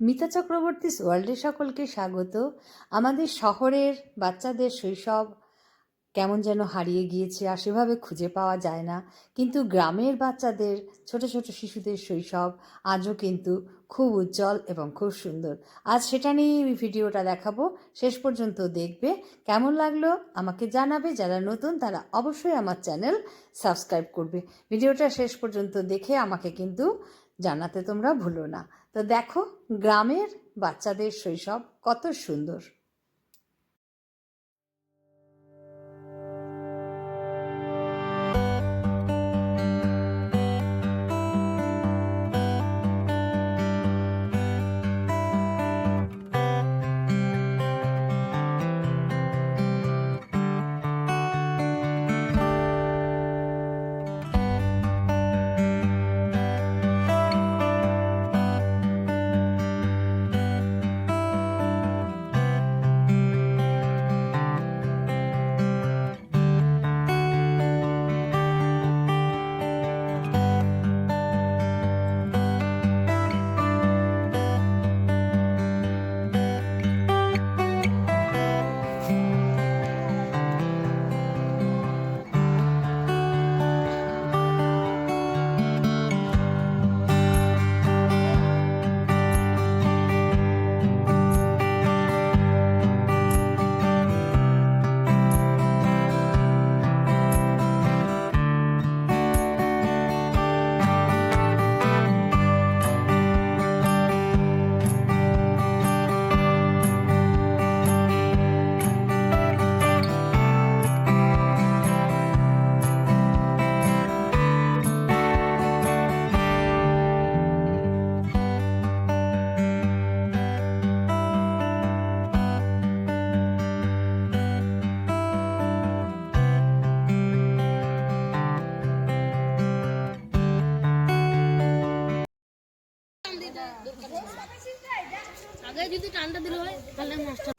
মিতা চক্রবর্তী ওয়ার্ল্ডে সকলকে স্বাগত। আমাদের শহরের বাচ্চাদের শৈশব কেমন যেন হারিয়ে গিয়েছে আর সেভাবে খুঁজে পাওয়া যায় না। কিন্তু গ্রামের বাচ্চাদের, ছোট ছোট শিশুদের শৈশব আজও কিন্তু খুব উজ্জ্বল এবং খুব সুন্দর। আজ সেটা নিয়েই ভিডিওটা দেখাবো। শেষ পর্যন্ত দেখবে। কেমন লাগল আমাকে জানাবে। যারা নতুন তারা অবশ্যই আমার চ্যানেল সাবস্ক্রাইব করবে। ভিডিওটা শেষ পর্যন্ত দেখে আমাকে কিন্তু জানাতে তোমরা ভুলো না। তো দেখো গ্রামের বাচ্চাদের শৈশব কত সুন্দর। আগে যদি টানটা দিল হয় তাহলে মাস্টার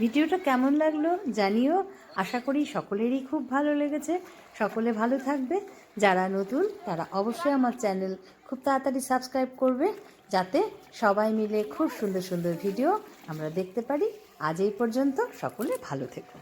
ভিডিওটা কেমন লাগল জানিও। আশা করি সকলেরই খুব ভালো লেগেছে। সকলে ভালো থাকবে। যারা নতুন, তারা অবশ্যই আমার চ্যানেল খুব তাড়াতাড়ি সাবস্ক্রাইব করবে। যাতে সবাই মিলে খুব সুন্দর সুন্দর ভিডিও আমরা দেখতে পারি। আজ এই পর্যন্ত সকলে ভালো থেকো।